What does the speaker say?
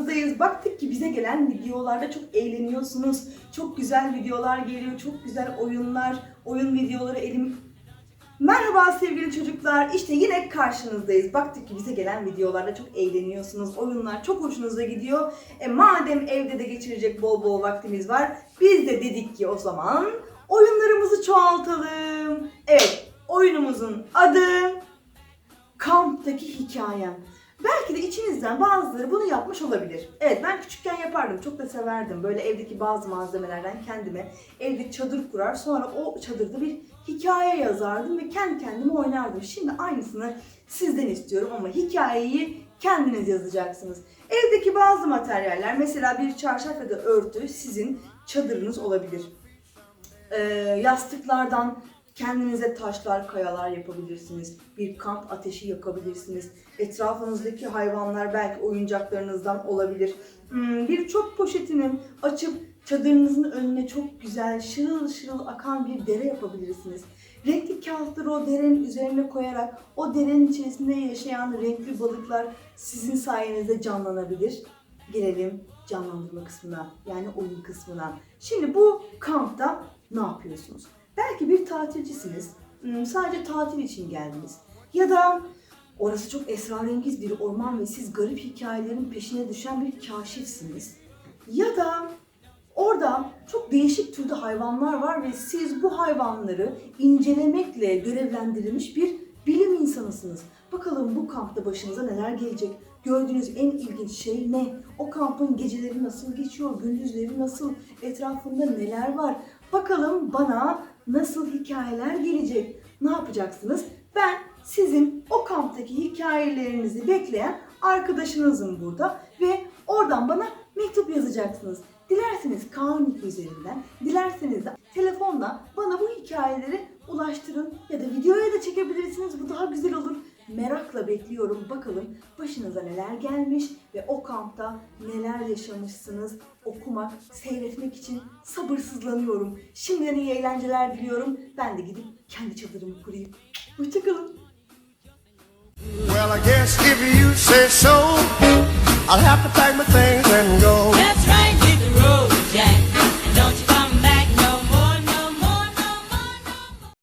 karşınızdayız. Baktık ki bize gelen videolarda çok eğleniyorsunuz. Çok güzel videolar geliyor, çok güzel oyunlar, oyun videoları elim... Merhaba sevgili çocuklar. İşte yine karşınızdayız. Baktık ki bize gelen videolarda çok eğleniyorsunuz. Oyunlar çok hoşunuza gidiyor. E madem evde de geçirecek bol bol vaktimiz var. Biz de dedik ki o zaman oyunlarımızı çoğaltalım. Evet, oyunumuzun adı Kamptaki Hikayem. Belki de içinizden bazıları bunu yapmış olabilir. Evet ben küçükken yapardım. Çok da severdim. Böyle evdeki bazı malzemelerden kendime evde çadır kurar. Sonra o çadırda bir hikaye yazardım ve kendi kendime oynardım. Şimdi aynısını sizden istiyorum ama hikayeyi kendiniz yazacaksınız. Evdeki bazı materyaller mesela bir çarşaf ya da örtü sizin çadırınız olabilir. Ee, yastıklardan kendinize taşlar, kayalar yapabilirsiniz. Bir kamp ateşi yakabilirsiniz. Etrafınızdaki hayvanlar belki oyuncaklarınızdan olabilir. Hmm, bir çöp poşetini açıp çadırınızın önüne çok güzel şırıl şırıl akan bir dere yapabilirsiniz. Renkli kağıtları o derenin üzerine koyarak o derenin içerisinde yaşayan renkli balıklar sizin sayenizde canlanabilir. Gelelim canlandırma kısmına yani oyun kısmına. Şimdi bu kampta ne yapıyorsunuz? Belki bir tatilcisiniz. Hmm, Sadece tatil için geldiniz. Ya da orası çok esrarengiz bir orman ve siz garip hikayelerin peşine düşen bir kaşifsiniz. Ya da orada çok değişik türde hayvanlar var ve siz bu hayvanları incelemekle görevlendirilmiş bir bilim insanısınız. Bakalım bu kampta başınıza neler gelecek? Gördüğünüz en ilginç şey ne? O kampın geceleri nasıl geçiyor? Gündüzleri nasıl? Etrafında neler var? Bakalım bana nasıl hikayeler gelecek? Ne yapacaksınız? Ben sizin o kamptaki hikayelerinizi bekleyen arkadaşınızım burada ve oradan bana mektup yazacaksınız. Dilerseniz Kaanlık üzerinden, dilerseniz de telefonla bana bu hikayeleri ulaştırın ya da videoya da çekebilirsiniz. Bu daha güzel olur. Merakla bekliyorum. Bakalım başınıza neler gelmiş ve o kampta neler yaşamışsınız. Okumak, seyretmek için sabırsızlanıyorum. Şimdiden iyi eğlenceler diliyorum. Ben de gidip kendi çadırımı kurayım. Hoşçakalın. Well, I guess if you say so, I'll have to pack my things and go.